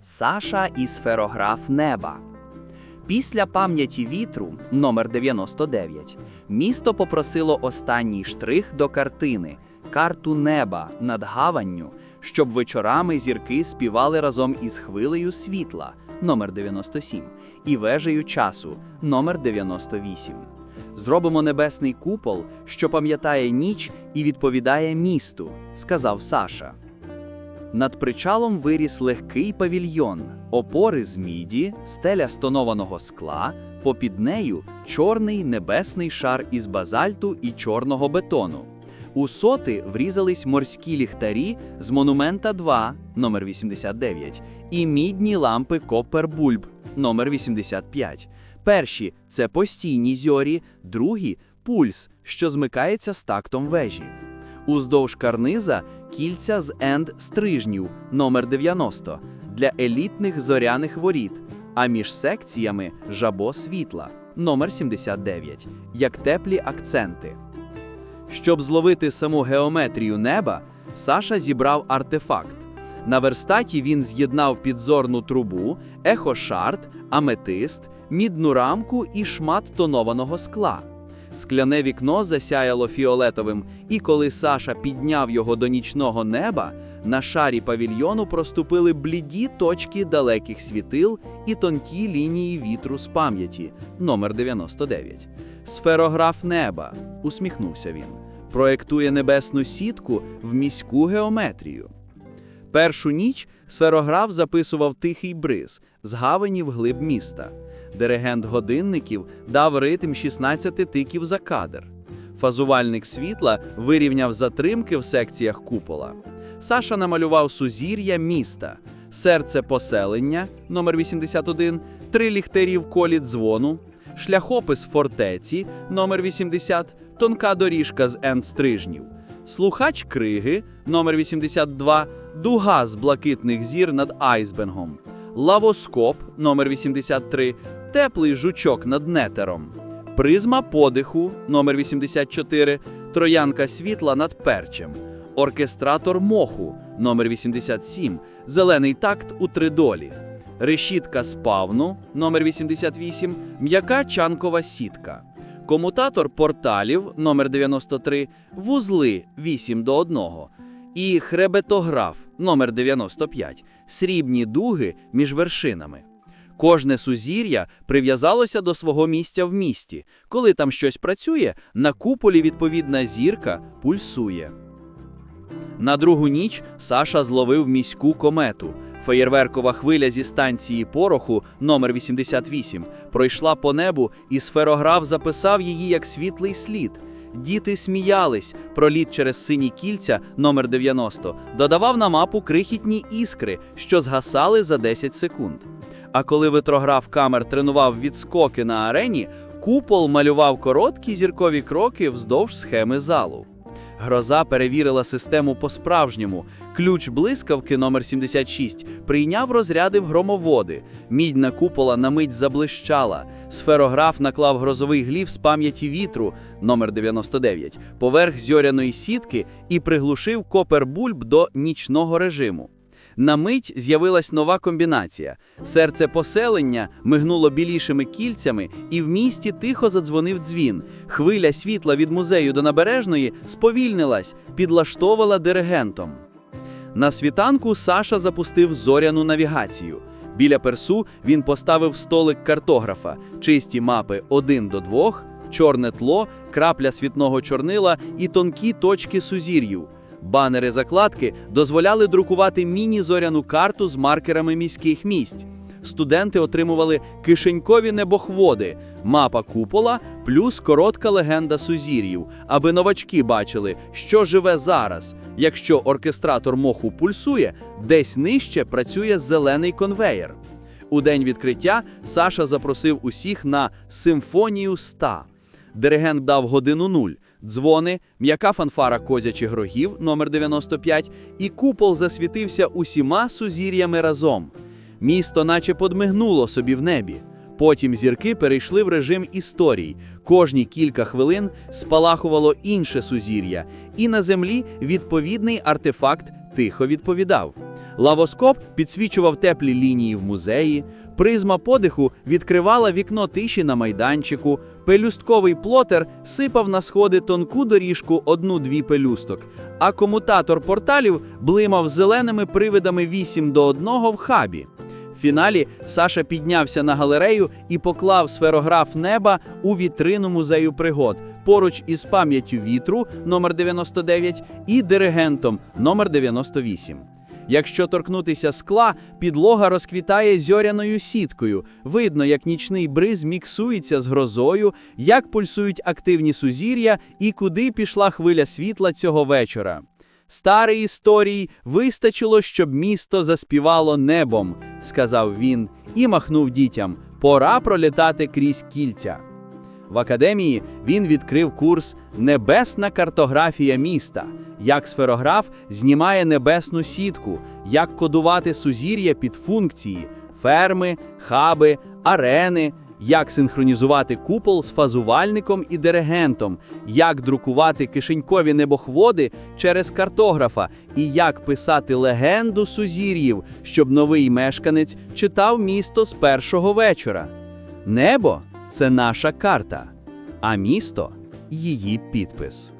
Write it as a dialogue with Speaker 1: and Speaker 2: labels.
Speaker 1: Саша і сферограф неба. Після пам'яті вітру номер 99 місто попросило останній штрих до картини карту неба над гаванню, щоб вечорами зірки співали разом із хвилею світла номер 97 і вежею часу номер 98. Зробимо небесний купол, що пам'ятає ніч і відповідає місту, сказав Саша. Над причалом виріс легкий павільйон, опори з міді, стеля з тонованого скла, попід нею чорний небесний шар із базальту і чорного бетону. У соти врізались морські ліхтарі з монумента 2, номер 89, і мідні лампи Коппер Бульб, номер 85. Перші це постійні зьорі, другі пульс, що змикається з тактом вежі. Уздовж карниза кільця з енд стрижнів номер 90 для елітних зоряних воріт, а між секціями жабо світла номер 79 як теплі акценти. Щоб зловити саму геометрію неба, Саша зібрав артефакт. На верстаті він з'єднав підзорну трубу, ехошарт, аметист, мідну рамку і шмат тонованого скла. Скляне вікно засяяло фіолетовим, і коли Саша підняв його до нічного неба, на шарі павільйону проступили бліді точки далеких світил і тонкі лінії вітру з пам'яті, номер 99. Сферограф неба, усміхнувся він, проектує небесну сітку в міську геометрію. Першу ніч сферограф записував тихий бриз з гавані глиб міста. Диригент годинників дав ритм 16 тиків за кадр. Фазувальник світла вирівняв затримки в секціях купола. Саша намалював сузір'я міста, серце поселення номер 81, три ліхтарі в колі дзвону, шляхопис фортеці номер 80, тонка доріжка з енд-стрижнів, слухач криги номер 82, дуга з блакитних зір над айсбенгом, лавоскоп номер 83, теплий жучок над нетером, призма подиху номер 84, троянка світла над перчем, оркестратор моху номер 87, зелений такт у тридолі, решітка спавну номер 88, м'яка чанкова сітка. Комутатор порталів номер 93, вузли 8 до 1 і хребетограф номер 95, срібні дуги між вершинами. Кожне сузір'я прив'язалося до свого місця в місті. Коли там щось працює, на куполі відповідна зірка пульсує. На другу ніч Саша зловив міську комету. Феєрверкова хвиля зі станції пороху номер 88 пройшла по небу, і сферограф записав її як світлий слід. Діти сміялись, проліт через сині кільця номер 90 додавав на мапу крихітні іскри, що згасали за 10 секунд. А коли витрограф камер тренував відскоки на арені, купол малював короткі зіркові кроки вздовж схеми залу. Гроза перевірила систему по-справжньому. Ключ блискавки номер 76 прийняв розряди в громоводи. Мідна купола на мить заблищала. Сферограф наклав грозовий гліф з пам'яті вітру номер 99 поверх зьоряної сітки і приглушив копербульб до нічного режиму. На мить з'явилась нова комбінація. Серце поселення мигнуло білішими кільцями, і в місті тихо задзвонив дзвін. Хвиля світла від музею до набережної сповільнилась, підлаштовувала диригентом. На світанку Саша запустив зоряну навігацію. Біля персу він поставив столик картографа, чисті мапи 1 до 2, чорне тло, крапля світного чорнила і тонкі точки сузір'їв. Банери закладки дозволяли друкувати міні-зоряну карту з маркерами міських місць. Студенти отримували кишенькові небохводи, мапа купола плюс коротка легенда сузір'їв, аби новачки бачили, що живе зараз. Якщо оркестратор моху пульсує, десь нижче працює зелений конвеєр. У день відкриття Саша запросив усіх на симфонію ста. Диригент дав годину нуль, дзвони, м'яка фанфара козячих рогів номер 95 і купол засвітився усіма сузір'ями разом. Місто наче подмигнуло собі в небі. Потім зірки перейшли в режим історій. Кожні кілька хвилин спалахувало інше сузір'я, і на землі відповідний артефакт тихо відповідав. Лавоскоп підсвічував теплі лінії в музеї, призма подиху відкривала вікно тиші на майданчику, пелюстковий плотер сипав на сходи тонку доріжку одну-дві пелюсток, а комутатор порталів блимав зеленими привидами 8 до 1 в хабі. В фіналі Саша піднявся на галерею і поклав сферограф неба у вітрину музею пригод поруч із пам'яттю вітру номер 99 і диригентом номер 98. Якщо торкнутися скла, підлога розквітає зьоряною сіткою. Видно, як нічний бриз міксується з грозою, як пульсують активні сузір'я і куди пішла хвиля світла цього вечора. Старий історій вистачило, щоб місто заспівало небом, сказав він і махнув дітям. Пора пролітати крізь кільця. В академії він відкрив курс Небесна картографія міста, як сферограф знімає небесну сітку, як кодувати сузір'я під функції, ферми, хаби, арени, як синхронізувати купол з фазувальником і диригентом, як друкувати кишенькові небохводи через картографа і як писати легенду сузір'їв, щоб новий мешканець читав місто з першого вечора. Небо це наша карта, а місто її підпис.